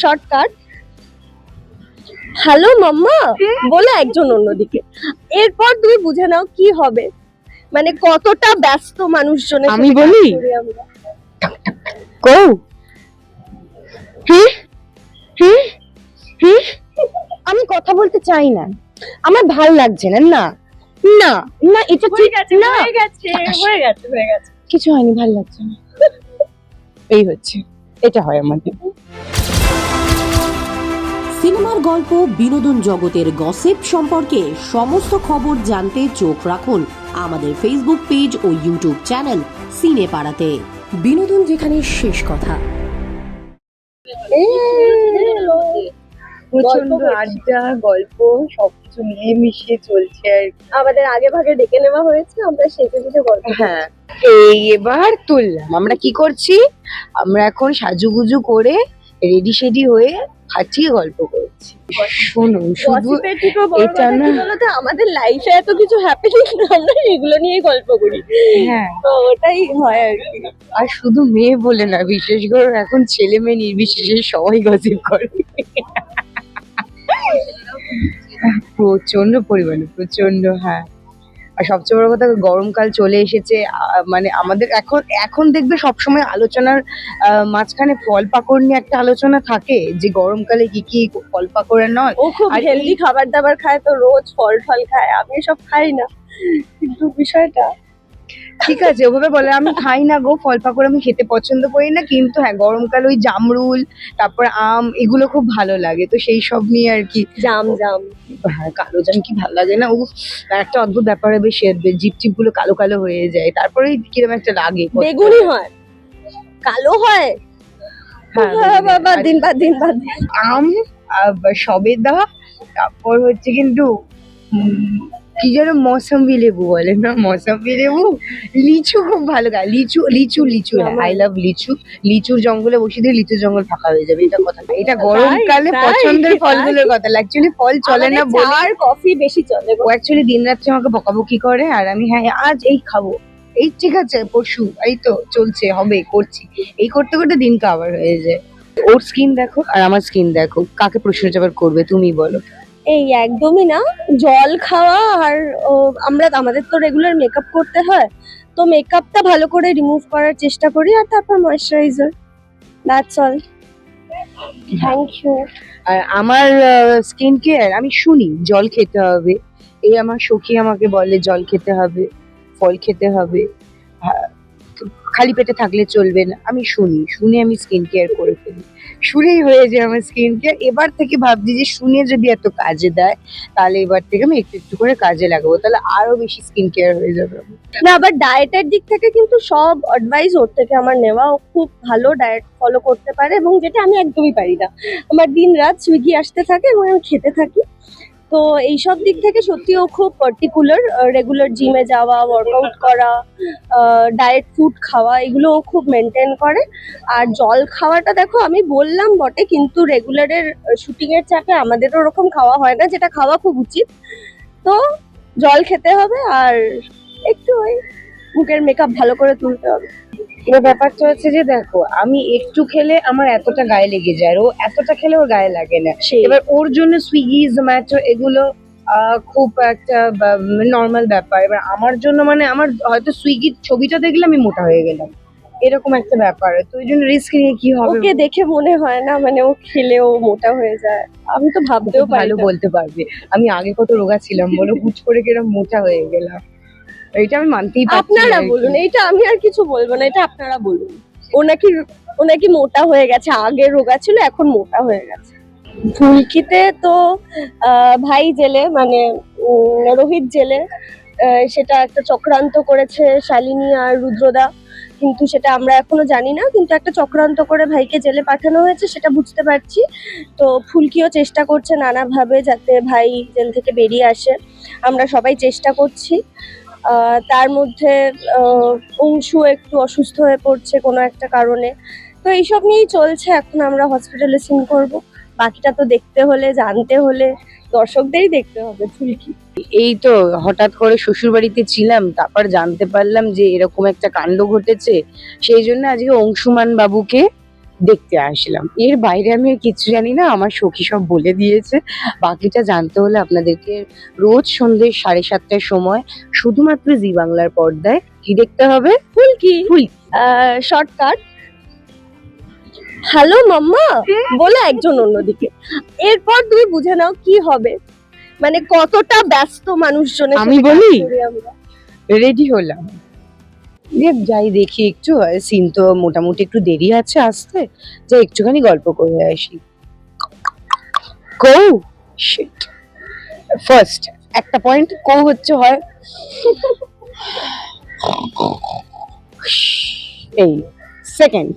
Shortcut hello mamma? বলে একজন অন্যদিকে। এরপর তুমি বুঝে নাও কি হবে। মানে কতটা ব্যস্ত মানুষজনের আমি বলি? কৌ আমি কথা বলতে চাই না। আমার ভালো লাগছে না না। না না এটা ঠিক গেছে না। হয়ে গেছে হয়ে গেছে হয়ে গেছে। কিছু হয়নি ভালো লাগছে না। এই হচ্ছে। এটা হয় আমাদের। সিনেমার গল্প বিনোদন জগতের গসিপ সম্পর্কে সমস্ত খবর জানতে চোখ রাখুন আমাদের ফেসবুক পেজ ও ইউটিউব চ্যানেল সিনে পাড়াতে বিনোদন যেখানে শেষ কথা। প্রচণ্ড গল্প আড্ডা গল্প সবকিছু মিলিয়ে মিশিয়ে চলছে আর কি। আমাদের আগে ভাগে ডেকে নেওয়া হয়েছে আমরা সেজে গুজে গল্প হ্যাঁ এই এবার তুললাম। আমরা কি করছি? আমরা এখন সাজুগুজু করে রেডি সেডি হয়ে খাচ্ছিয়ে গল্প করছি। শোনো শুধু এটা না- আমাদের লাইফে এত কিছু হ্যাপেনিং আমরা এগুলো নিয়ে গল্প করি। হ্যাঁ। তো ওটাই হয় আর কি। আর শুধু মেয়ে বলে না বিশেষ করে এখন ছেলে মেয়ে নির্বিশেষে সবাই গসিপ করে। প্রচণ্ড পরিমাণে প্রচণ্ড হ্যাঁ। আর সবচেয়ে বড় কথা গরমকাল চলে এসেছে মানে আমাদের এখন এখন দেখবে সবসময় আলোচনার আহ, মাঝখানে ফল পাকড় নিয়ে একটা আলোচনা থাকে যে গরমকালে কি কি ফল পাকড় নয়। ও খুব হেলদি খাবার দাবার খায় তো রোজ ফল ফল খায় আমি সব খাই না। কিন্তু বিষয়টা ঠিক আছে ওভাবে বলে আমি খাই না গো ফল পাকড় আমি খেতে পছন্দ করি না কিন্তু হ্যাঁ গরমকাল ওই জামরুল তারপর আম এগুলো খুব ভালো লাগে তো সেই সব নিয়ে আর কি। জাম জাম। হ্যাঁ কালো জাম কি ভালো লাগে না? ও একটা অদ্ভুত ব্যাপার হবে সে জিপ টিপগুলো কালো কালো হয়ে যায় তারপরে কীরকম একটা লাগে বেগুনি হয়। কালো হয়? হ্যাঁ, বাবা দিন বাদ দিন বাদ। আম সবেদা তারপর হচ্ছে কিন্তু কি যেন মৌসম্বি লেবু বলে না? মৌসম্বি লেবু? লিচু খুব ভালো গায় লিচু লিচু লিচু আই লাভ লিচু। লিচুর জঙ্গলে বসিয়ে দিয়ে লিচুর জঙ্গল ফাঁকা হয়ে যাবে এটা কথা না। এটা গরমকালে পছন্দের ফলগুলোর কথা। অ্যাকচুয়ালি ফল চলে না বলে আর কফি বেশি চলে। ও অ্যাকচুয়ালি দিন রাত্রে আমাকে বকাবকি করে আর আমি হ্যাঁ আজ এই খাব। এই ঠিক আছে পরশু এই তো চলছে হবে করছি। এই করতে করতে দিন কাবার হয়ে যায়। ওর স্কিন দেখো আর আমার স্কিন দেখো। কাকে প্রশ্ন জবাব করবে তুমি বলো। এই একদমই না। জল খাওয়া আর আমরা, আমাদের তো রেগুলার মেকআপ করতে হয়। তো মেকআপটা ভালো করে রিমুভ করার চেষ্টা করি আর তারপর moisturiser that's all thank you আর আমার স্কিন কেয়ার আমি শুনি, জল খেতে হবে। এই আমার সখী আমাকে বলে জল খেতে হবে, ফল খেতে হবে। খালি পেটে থাকলে চলবে না। আমি শুনি, শুনে আমি স্কিন কেয়ার করে ফেলি। শুনেই হয়ে যায় আমার স্কিন কেয়ার এবার থেকে ভাবছি যে শুনে যদি এত কাজে দেয়, তাহলে এবার থেকে আমি একটু একটু করে কাজে লাগাবো, তাহলে আরও বেশি স্কিন কেয়ার হয়ে যাবে। না আবার ডায়েটের দিক থেকে কিন্তু সব অ্যাডভাইস ওর থেকে আমার নেওয়া খুব ভালো। ডায়েট ফলো করতে পারে এবং যেটা আমি একদমই পারি না। আমার দিন রাত সুইগি আসতে থাকে এবং আমি খেতে থাকি। তো এইসব দিক থেকে সত্যি ও খুব পার্টিকুলার রেগুলার জিমে যাওয়া ওয়ার্কআউট করা ডায়েট ফুড খাওয়া, এগুলো ও খুব মেনটেন করে। আর জল খাওয়াটা দেখো, আমি বললাম বটে, কিন্তু রেগুলারের শুটিং এর চাপে আমাদেরও ওরকম খাওয়া হয় না, যেটা খাওয়া খুব উচিত। তো জল খেতে হবে আর একটু ওই মুখের মেকআপ ভালো করে তুলতে হবে। এবার ব্যাপারটা হচ্ছে যে দেখো আমি একটু খেলে আমার এতটা গায়ে লেগে যায় আর ও এতটা খেলে ওর গায়ে লাগে না। এবার ওর জন্য সুইগি জোম্যাটো এগুলো খুব একটা নর্মাল ব্যাপার। এবার আমার জন্য মানে আমার হয়তো সুইগির ছবিটা দেখলে আমি মোটা হয়ে গেলাম। এরকম একটা ব্যাপার। তো ওই জন্য রিস্ক নিয়ে কি হবে? ওকে দেখে মনে হয় না মানে ও খেলে ও মোটা হয়ে যায়। আমি তো ভাবতেও ভালো বলতে পারবে। আমি আগে কত রোগা ছিলাম বলো হুট করে কিরম মোটা হয়ে গেলাম। এটা আমি মানতেই পারছি আপনারা বলুন এইটা আমি আর কিছু বলব না এটা আপনারা বলুন। ও নাকি ও নাকি মোটা হয়ে গেছে আগে রোগা ছিল এখন মোটা হয়ে গেছে। ফুলকিতে তো ভাই জেলে মানে রোহিত জেলে সেটা একটা চক্রান্ত করেছে শালিনী আর রুদ্রদা কিন্তু সেটা আমরা এখনও জানি না কিন্তু একটা চক্রান্ত করে ভাইকে জেলে পাঠানো হয়েছে সেটা বুঝতে পারছি। তো ফুলকিও চেষ্টা করছে নানাভাবে যাতে ভাই জেল থেকে বেরিয়ে আসে। আমরা সবাই চেষ্টা করছি। তার মধ্যে অংশু একটু অসুস্থ হয়ে পড়ছে কোনো একটা কারণে। তো এইসব নিয়েই চলছে, এখন আমরা হসপিটালে সিন করব। বাকিটা তো দেখতে হলে, জানতে হলে, দর্শকদেরই দেখতে হবে ফুলকি এই তো হঠাৎ করে শ্বশুর বাড়িতে ছিলাম, তারপর জানতে পারলাম যে এরকম একটা কাণ্ড ঘটেছে। সেই জন্য আজকে অংশুমান বাবুকে দেখতে আসলাম। এর বাইরে আমি আর কিছু জানি না আমার সখী সব বলে দিয়েছে। বাকিটা জানতে হলে আপনাদেরকে রোজ সন্ধ্যে সাড়ে সাতটার সময় শুধুমাত্র জি বাংলার পর্দায় কি দেখতে হবে? Phulki. Full shortcut. Hello mamma. বলে একজন অন্যদিকে। এরপর তুমি বুঝে নাও কি হবে। মানে কতটা ব্যস্ত মানুষজনের আমি বলি? আমরা। রেডি হলাম। দিয়ে যাই দেখি একটু সিন তো মোটামুটি একটু দেরি আছে আসতে যাই একটুখানি গল্প করে আসি। কৌ? শিট ফার্স্ট একটা পয়েন্ট কৌ হচ্ছে হয়? এই সেকেন্ড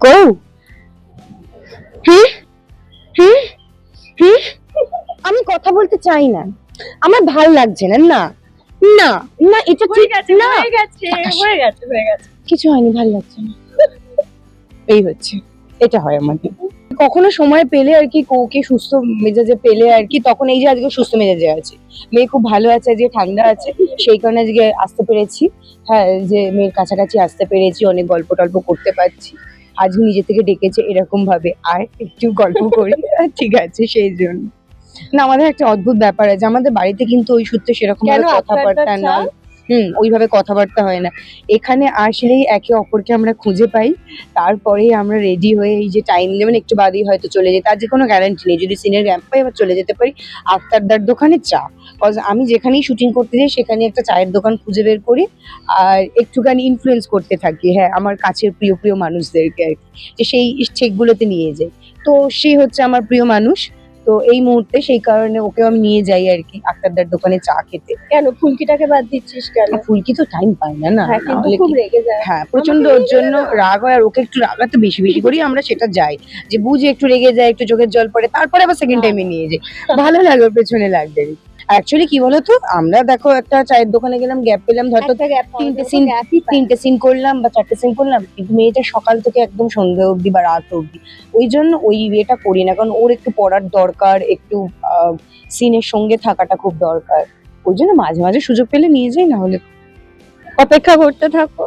কৌ? হুম হুম হুম আমি কথা বলতে চাই না। আমার ভালো লাগছে না না। না না এটা ঠিক গেছে না। হয়ে গেছে হয়ে গেছে হয়ে গেছে। কিছু হয়নি ভালো লাগছে না। এই হচ্ছে এটা হয় আমাদের। কখনো সময় পেলে আর কি কৌকে সুস্থ মেজাজে পেলে আর কি তখন এই যে আজকে সুস্থ মেজাজে আছে। মেয়ে খুব ভালো আছে আজকে ঠান্ডা আছে সেই কারণে আজকে আসতে পেরেছি। হ্যাঁ যে মেয়ের কাছাকাছি আসতে পেরেছি অনেক গল্প টল্প করতে পারছি। আজকে নিজে থেকে ডেকেছে এরকম ভাবে আর একটু গল্প করি ঠিক আছে সেই জন্য। না আমাদের একটা অদ্ভুত ব্যাপার আছে। আমাদের বাড়িতে কিন্তু ওই সূত্রে সেরকম কথাবার্তা? না হুম ওইভাবে কথাবার্তা হয় না। এখানে আসলেই একে অপরকে আমরা খুঁজে পাই। তারপরেই আমরা রেডি হয়ে এই যে টাইম নেবেন একটু বাদেই হয়তো চলে যেতে। তার যে কোনো গ্যারান্টি নেই। যদি সিনের র্যাম্প পাই আবার চলে যেতে পারি। আফতারদার দোকানে চা। কজ আমি যেখানেই শুটিং করতে যাই সেখানে একটা চায়ের দোকান খুঁজে বের করি। আর একটুখানি ইনফ্লুয়েন্স করতে থাকি। হ্যাঁ আমার কাছের প্রিয় প্রিয় মানুষদেরকে আর কি। যে সেই ঠেকগুলোতে নিয়ে যাই। তো সে হচ্ছে আমার প্রিয় মানুষ। তো এই মুহূর্তে সেই কারণে ওকে আমি নিয়ে যাই আর কি আক্তারদার দোকানে চা খেতে। কেন? ফুলকিটাকে বাদ দিচ্ছিস কেন? ফুলকি তো টাইম পায় না না। হ্যাঁ হ্যাঁ প্রচণ্ড ওর জন্য রাগ হয় আর ওকে একটু রাগাতে বেশি বেশি করি আমরা সেটা যাই। যে বুঝে একটু রেগে যায় একটু চোখের জল পড়ে তারপরে আবার সেকেন্ড টাইমে নিয়ে যাই। ভালো লাগে ওর পেছনে লাগবে। অ্যাকচুয়ালি কি বলতো? আমরা দেখো একটা চায়ের দোকানে গেলাম গ্যাপ পেলাম ধরো তিনটে সিন তিনটে সিন করলাম বা চারটে সিন করলাম কিন্তু মেয়েটা সকাল থেকে একদম সন্ধ্যা অবধি বা রাত অবধি। ওই জন্য ওই ইয়েটা করি না কারণ ওর একটু পড়ার দরকার একটু সিনের সঙ্গে থাকাটা খুব দরকার। ওই জন্য মাঝে মাঝে সুযোগ পেলে নিয়ে যাই না হলে অপেক্ষা করতে থাকো।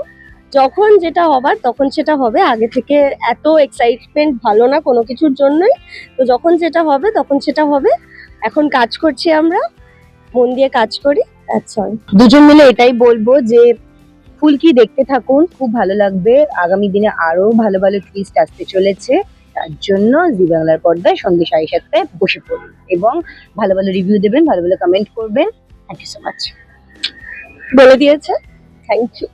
যখন যেটা হবার তখন সেটা হবে। আগে থেকে এত এক্সাইটমেন্ট ভালো না কোনো কিছুর জন্যই। তো যখন যেটা হবে তখন সেটা হবে। এখন কাজ করছি আমরা। মন দিয়ে কাজ করি আচ্ছা দুজন মিলে এটাই বলব যে ফুলকি দেখতে থাকুন, খুব ভালো লাগবে। আগামী দিনে আরও ভালো ভালো টুইস্ট আসতে চলেছে। তার জন্য জি বাংলার পর্দায় সন্ধ্যে সাড়ে সাতটায় বসে পড়ুন এবং ভালো ভালো রিভিউ দেবেন, ভালো ভালো কমেন্ট করবেন। থ্যাংক ইউ সো মাচ বলে দিয়েছে। Thank you